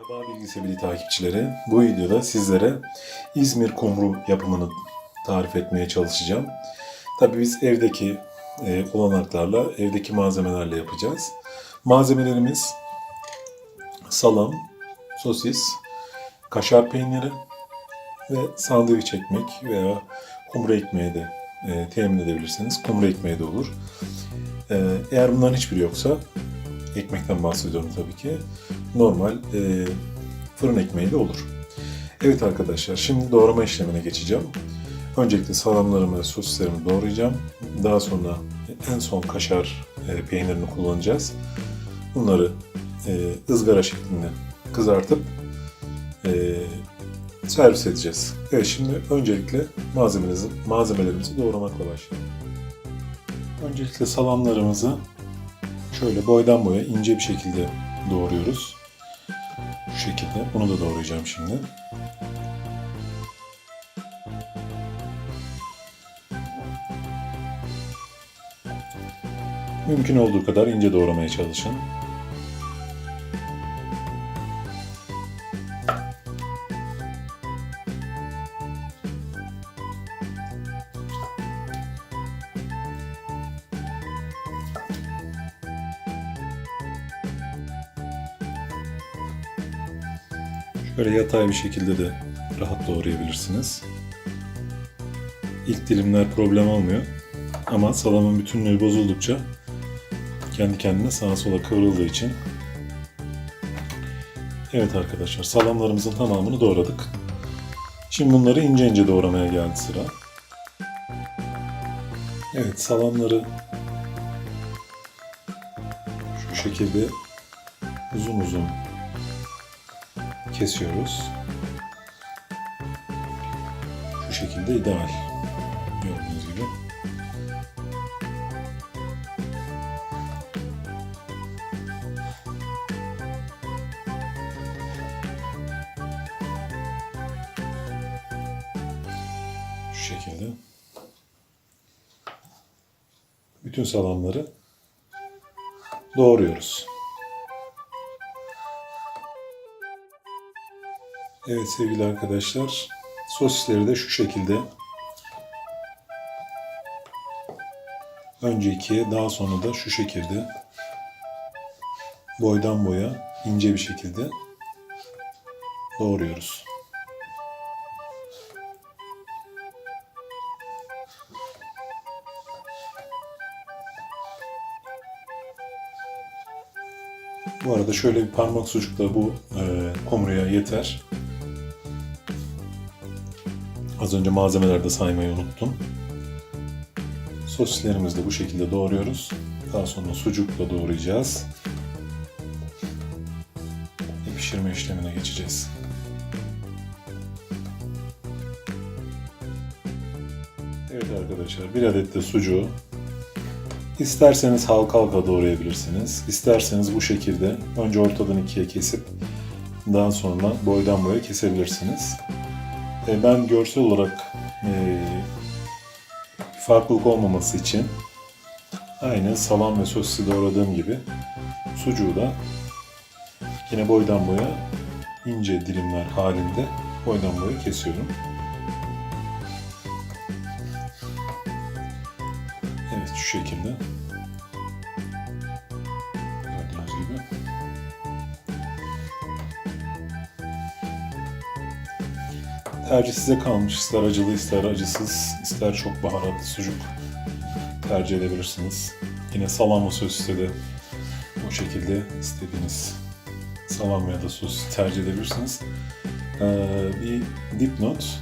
Merhaba bilgi sevgili takipçileri. Bu videoda sizlere İzmir kumru yapımını tarif etmeye çalışacağım. Tabii biz evdeki e, olanaklarla, evdeki malzemelerle yapacağız. Malzemelerimiz salam, sosis, kaşar peyniri ve sandviç ekmek veya kumru ekmeği de e, temin edebilirsiniz. Kumru ekmeği de olur. E, eğer bunların hiçbiri yoksa ekmekten bahsediyorum tabii ki. Normal e, fırın ekmeği de olur. Evet arkadaşlar şimdi doğrama işlemine geçeceğim. Öncelikle salamlarımı ve sosislerimi doğrayacağım. Daha sonra en son kaşar e, peynirini kullanacağız. Bunları e, ızgara şeklinde kızartıp e, servis edeceğiz. Evet şimdi öncelikle malzemelerimizi, malzemelerimizi doğramakla başlayalım. Öncelikle salamlarımızı şöyle boydan boya ince bir şekilde doğruyoruz. Şu şekilde. Bunu da doğrayacağım şimdi. Mümkün olduğu kadar ince doğramaya çalışın. Şöyle yatay bir şekilde de rahat doğrayabilirsiniz. İlk dilimler problem olmuyor. Ama salamın bütünlüğü bozuldukça kendi kendine sağa sola kıvrıldığı için Evet arkadaşlar salamlarımızın tamamını doğradık. Şimdi bunları ince ince doğramaya geldi sıra. Evet salamları şu şekilde uzun uzun kesiyoruz. Şu şekilde ideal. Gördüğünüz gibi. Şu şekilde. Bütün salamları doğruyoruz. Evet sevgili arkadaşlar, sosisleri de şu şekilde önce ikiye daha sonra da şu şekilde boydan boya ince bir şekilde doğruyoruz. Bu arada şöyle bir parmak sucuk da bu e, komruya yeter. Az önce malzemelerde saymayı unuttum. Sosislerimizi de bu şekilde doğruyoruz. Daha sonra sucukla doğrayacağız. Ve pişirme işlemine geçeceğiz. Evet arkadaşlar bir adet de sucuğu İsterseniz halka halka doğrayabilirsiniz. İsterseniz bu şekilde önce ortadan ikiye kesip daha sonra boydan boya kesebilirsiniz. E, Ben görsel olarak e, farklılık olmaması için aynı salam ve sosisi doğradığım gibi sucuğu da yine boydan boya ince dilimler halinde boydan boya kesiyorum. Evet şu şekilde. Tercih size kalmış. İster acılı, ister acısız, ister çok baharatlı sucuk tercih edebilirsiniz. Yine salam ve sosiste de o şekilde istediğiniz salam ya da sos tercih edebilirsiniz. Ee, bir dipnot.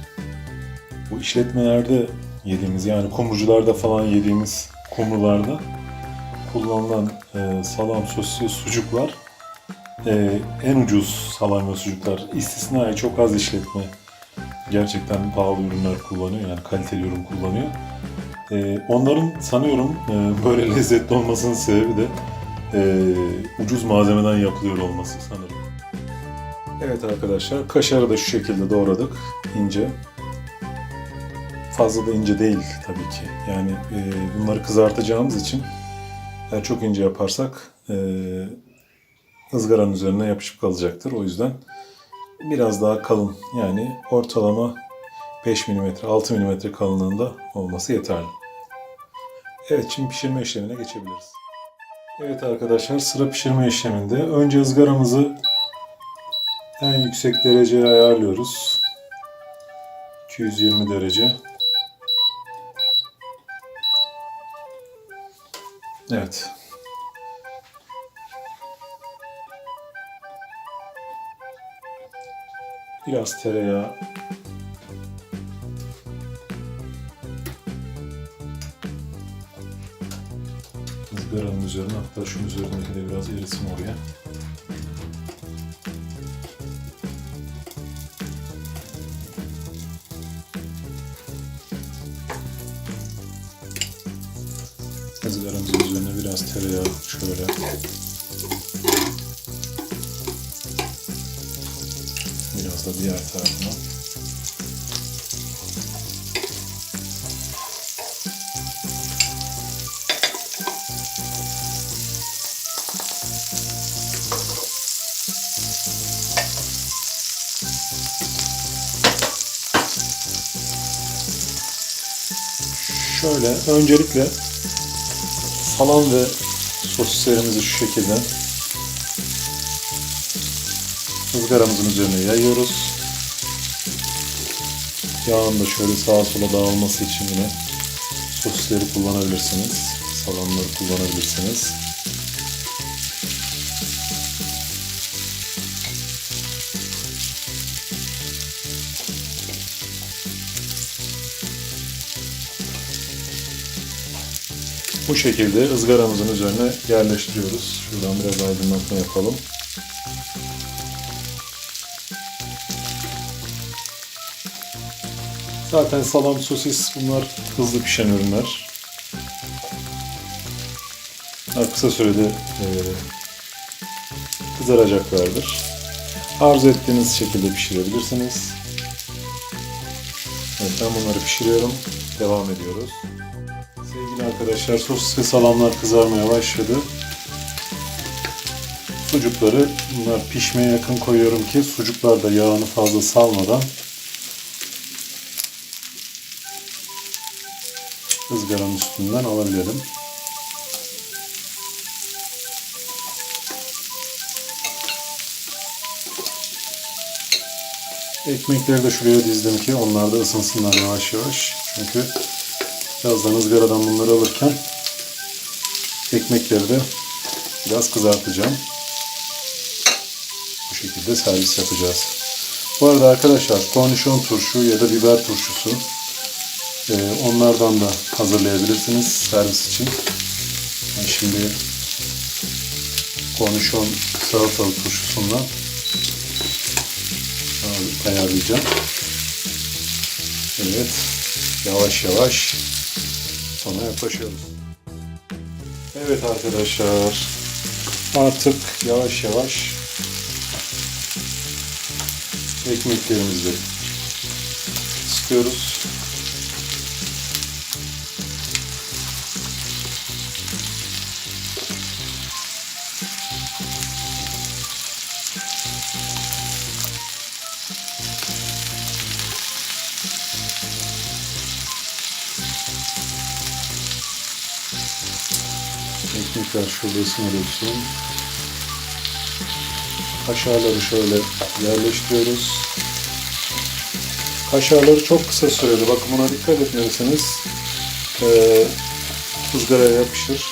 Bu işletmelerde yediğimiz yani kumrucularda falan yediğimiz kumrularda kullanılan e, salam, ve sucuklar e, en ucuz salam ve sucuklar. İstisnai çok az işletme gerçekten pahalı ürünler kullanıyor yani kaliteli ürün kullanıyor. E, onların sanıyorum e, böyle lezzetli olmasının sebebi de e, ucuz malzemeden yapılıyor olması sanırım. Evet arkadaşlar kaşarı da şu şekilde doğradık ince. Fazla da ince değil tabii ki. Yani e, bunları kızartacağımız için eğer çok ince yaparsak e, ızgaranın üzerine yapışıp kalacaktır. O yüzden biraz daha kalın yani ortalama 5 mm, 6 mm kalınlığında olması yeterli. Evet şimdi pişirme işlemine geçebiliriz. Evet arkadaşlar sıra pişirme işleminde. Önce ızgaramızı en yüksek dereceye ayarlıyoruz. 220 derece. Evet. Biraz tereyağı. ızgaranın üzerine hatta şunun üzerindeki de biraz erisin oraya. ızgaramızın üzerine biraz tereyağı şöyle biraz da diğer tarafına. Şöyle öncelikle salam ve sosislerimizi şu şekilde ızgaramızın üzerine yayıyoruz. Yağın da şöyle sağa sola dağılması için yine sosisleri kullanabilirsiniz. Salamları kullanabilirsiniz. Bu şekilde ızgaramızın üzerine yerleştiriyoruz. Şuradan biraz aydınlatma yapalım. Zaten salam, sosis bunlar hızlı pişen ürünler. Daha kısa sürede e, kızaracaklardır. Arzu ettiğiniz şekilde pişirebilirsiniz. Evet, ben bunları pişiriyorum. Devam ediyoruz. Sevgili arkadaşlar sosis ve salamlar kızarmaya başladı. Sucukları bunlar pişmeye yakın koyuyorum ki sucuklar da yağını fazla salmadan ızgaranın üstünden alabilirim. Ekmekleri de şuraya dizdim ki onlar da ısınsınlar yavaş yavaş. Çünkü birazdan ızgaradan bunları alırken ekmekleri de biraz kızartacağım. Bu şekilde servis yapacağız. Bu arada arkadaşlar kornişon turşu ya da biber turşusu onlardan da hazırlayabilirsiniz servis için. Şimdi kornişon salatalık turşusundan ayarlayacağım. Evet. Yavaş yavaş sona yaklaşıyoruz. Evet arkadaşlar. Artık yavaş yavaş ekmeklerimizi sıkıyoruz. Ekmekler şurada ısınıyorsun. Kaşarları şöyle yerleştiriyoruz. Kaşarları çok kısa sürede, bakın buna dikkat etmeliyseniz e, ızgaraya yapışır.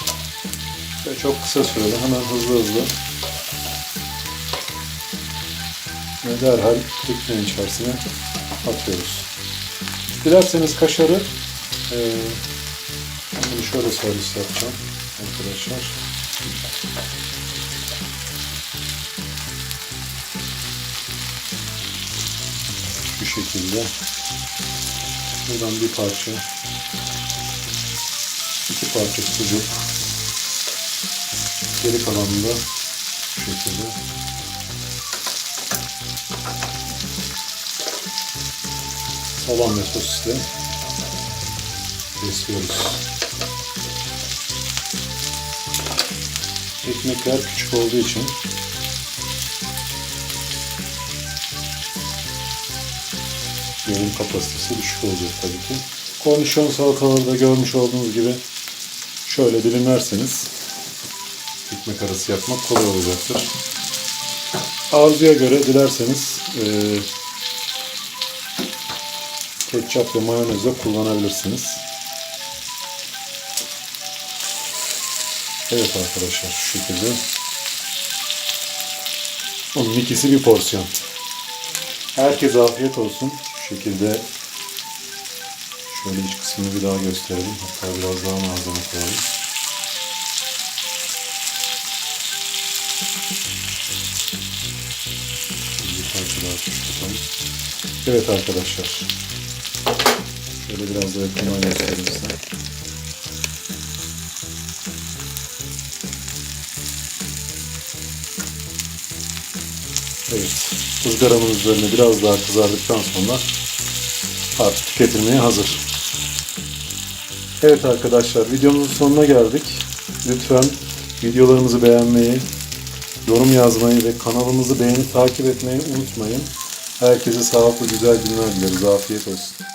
Ve çok kısa sürede hemen hızlı hızlı ve derhal ekmeğin içerisine atıyoruz. Dilerseniz kaşarı e, şöyle servis yapacağım arkadaşlar. Şu şekilde. Buradan bir parça, iki parça sucuk. Geri kalanını da şu şekilde. Salam ve sosisle besliyoruz. Ekmekler küçük olduğu için yorum kapasitesi düşük olacak tabii ki. Kornişon salataları da görmüş olduğunuz gibi şöyle dilimlerseniz ekmek arası yapmak kolay olacaktır. Arzuya göre dilerseniz e, ketçap ve mayonez de kullanabilirsiniz. Evet arkadaşlar şu şekilde. Onun ikisi bir porsiyon. Herkese afiyet olsun. Şu şekilde şöyle iç kısmını bir daha gösterelim. Hatta biraz daha malzeme koyalım. Bir parça daha tutalım. Evet arkadaşlar. Şöyle biraz da yakından göstereyim size. Evet. ızgaramın üzerine biraz daha kızardıktan sonra artık tüketilmeye hazır. Evet arkadaşlar videomuzun sonuna geldik. Lütfen videolarımızı beğenmeyi, yorum yazmayı ve kanalımızı beğenip takip etmeyi unutmayın. Herkese sağlıklı güzel günler dileriz. Afiyet olsun.